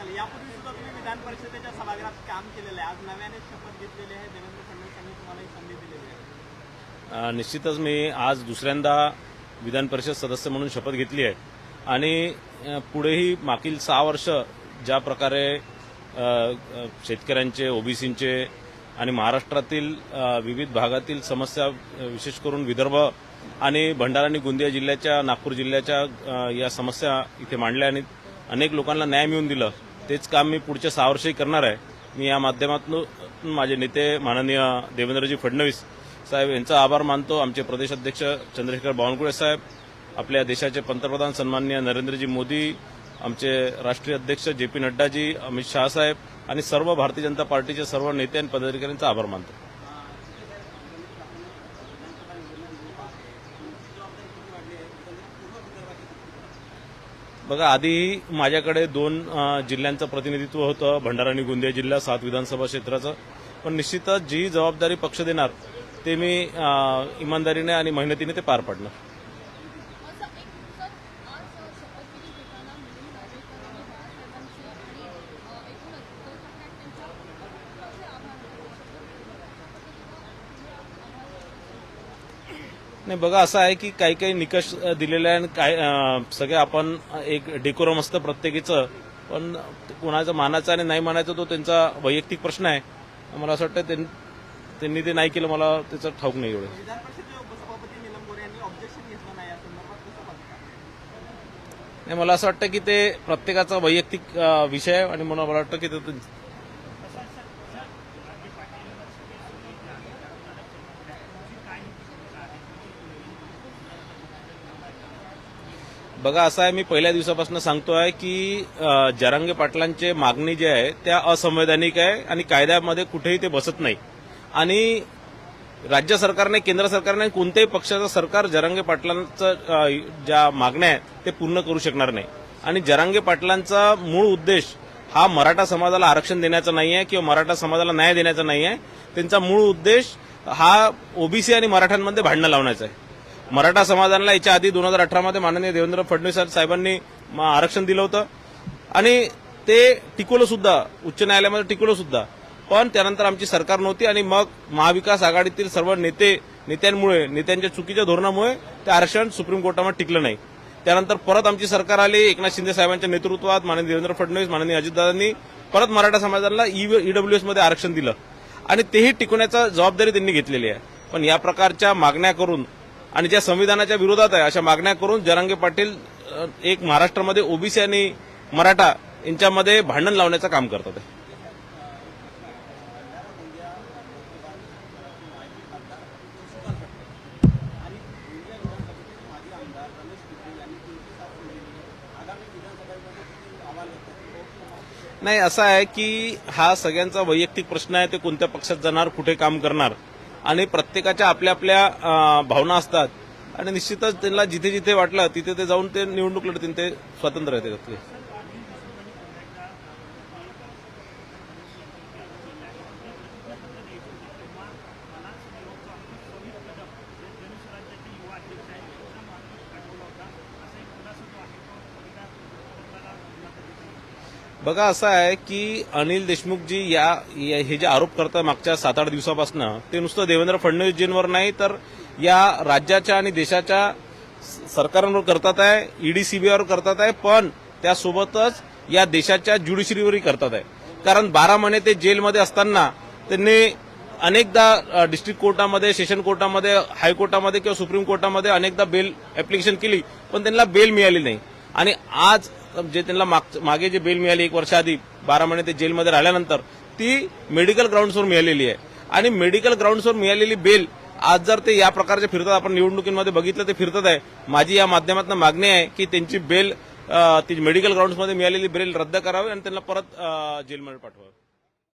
सांगाल यापूर्वी सुद्धा तुम्ही विधान परिषदेच्या सभागृहात काम केलेलं आहे. आज नव्याने शपथ घेतलेली आहे. देवेंद्र फडणवीस यांनी तुम्हाला ही संधी दिलेली आहे. निश्चितच मी आज दुसऱ्यांदा विधान परिषद सदस्य म्हणून शपथ घेतली आहे. आणि पुढेही मागील सहा वर्ष ज्या प्रकारे शेतकऱ्यांचे ओबीसींचे आणि महाराष्ट्रातील विविध भागातील समस्या विशेष करून विदर्भ आणि भंडारा आणि गोंदिया जिल्ह्याच्या नागपूर जिल्ह्याच्या या समस्या इथे मांडल्या आणि अनेक लोकांना न्याय मिळून दिलं. तेच काम मी पुढच्या सहा वर्षही करणार आहे. मी या माध्यमातून माझे नेते माननीय देवेंद्रजी फडणवीस साहेब यांचा आभार मानतो. आमचे प्रदेशाध्यक्ष चंद्रशेखर बावनकुळे साहेब आपल्या देशाचे पंतप्रधान सन्माननीय नरेंद्रजी मोदी आमचे राष्ट्रीय अध्यक्ष जे पी नड्डाजी अमित शहा साहेब आणि सर्व भारतीय जनता पार्टीचे सर्व नेते आणि पदाधिकाऱ्यांचा आभार मानतो. बघा आधी माझ्याकडे दोन जिल्ह्यांचं प्रतिनिधित्व होतं. भंडारा आणि गोंदिया जिल्हा सात विधानसभा क्षेत्राचं. पण निश्चितच जी जबाबदारी पक्ष देणार ते मी इमानदारीने आणि मेहनतीने ते पार पाडणार असं एक सर आज शपथविधी घेताना मिलिंद नार्वेकर आणि बाळासाहेबांचे आणि अ, एकूणच उद्धव ठाकरे आहेत त्यांच्या कुणाचे आभार नाही बघा असं आहे की काही काही निकष दिलेले आहे आणि काय सगळे आपण एक डेकोरम असतं प्रत्येकीचं. पण कोणाचं मानायचं आणि नाही मानायचं तो त्यांचा वैयक्तिक प्रश्न आहे. मला असं वाटतं त्यां- त्यांनी ते नाही केलं मला त्याचं ठाऊक नाही एवढं. नाही मला असं वाटतं की ते प्रत्येकाचा वैयक्तिक विषय आहे आणि म्हणून मला वाटतं की ते बघा असं आहे मी पहिल्या दिवसापासून सांगतोय की जरांगे पाटलांचे मागणी जे आहे त्या असंवैधानिक आहे आणि कायद्यामध्ये कुठेही ते बसत नाही. आणि राज्य सरकारने केंद्र सरकारने कोणत्याही पक्षाचं सरकार जरांगे पाटलांचं ज्या मागण्या आहेत ते पूर्ण करू शकणार नाही. आणि जरांगे पाटलांचा मूळ उद्देश हा मराठा समाजाला आरक्षण देण्याचा नाही आहे किंवा मराठा समाजाला न्याय देण्याचा नाही आहे. त्यांचा मूळ उद्देश हा ओबीसी आणि मराठ्यांमध्ये भांडणं लावण्याचा आहे. मराठा समाजाला याच्या आधी दोन हजार अठरामध्ये माननीय देवेंद्र फडणवीस साहेबांनी आरक्षण दिलं होतं. आणि ते टिकवलं सुद्धा उच्च न्यायालयामध्ये टिकवलं सुद्धा. पण त्यानंतर आमची सरकार नव्हती आणि मग महाविकास आघाडीतील सर्व नेते नेत्यांमुळे नेत्यांच्या चुकीच्या धोरणामुळे ते आरक्षण सुप्रीम कोर्टामध्ये टिकलं नाही. त्यानंतर परत आमची सरकार आली एकनाथ शिंदे साहेबांच्या नेतृत्वात माननीय देवेंद्र फडणवीस माननीय अजितदादांनी परत मराठा समाजाला ईडब्ल्यूएसमध्ये आरक्षण दिलं. आणि तेही टिकवण्याचा जबाबदारी त्यांनी घेतलेली आहे. पण या प्रकारच्या मागण्या करून आणि ज्या संविधानाच्या विरोधात आहे अशा मागण्या करून जरांगे पाटील एक महाराष्ट्रामध्ये ओबीसी आणि मराठा यांच्यामध्ये भांडण लावण्याचं काम करतात. नाही असं आहे की हा सगळ्यांचा वैयक्तिक प्रश्न आहे ते कोणत्या पक्षात जाणार कुठे काम करणार आणि प्रत्येकाच्या आपल्या आपल्या भावना असतात. आणि निश्चितच त्यांना जिथे जिथे वाटलं तिथे ते जाऊन ते निवडणूक लढतील ते स्वतंत्र आहे त्याच्यातले बघा असं आहे की अनिल देशमुखजी या या- हे जे आरोप करतात मागच्या सात आठ दिवसापासून ते नुसतं देवेंद्र फडणवीसजींवर नाही तर या राज्याच्या आणि देशाच्या स- सरकारांवर करतात आहे ईडी सीबीआयवर करतात आहे पण त्यासोबतच या देशाच्या ज्युडिशरीवरही करतात आहे. कारण बारा महिने ते जेलमध्ये असताना त्यांनी अनेकदा डिस्ट्रिक्ट कोर्टामध्ये सेशन कोर्टामध्ये हायकोर्टामध्ये किंवा सुप्रीम कोर्टामध्ये अनेकदा बेल ऍप्लिकेशन केली पण त्यांना बेल मिळाली नाही. आणि आज जे त्यांना मागे जे बेल मिळाली एक वर्षाआधी बारा महिने ते जेलमध्ये राहिल्यानंतर ती मेडिकल ग्राउंड्सवर मिळालेली आहे. आणि मेडिकल ग्राउंड्सवर मिळालेली बेल आज जर ते या प्रकारचे फिरतात आपण निवडणुकीमध्ये बघितलं ते फिरतात आहे. माझी या माध्यमातून मागणी आहे की त्यांची बेल ती मेडिकल ग्राउंड्समध्ये मिळालेली बेल रद्द करावी आणि त्यांना परत जेलमध्ये पाठवावी.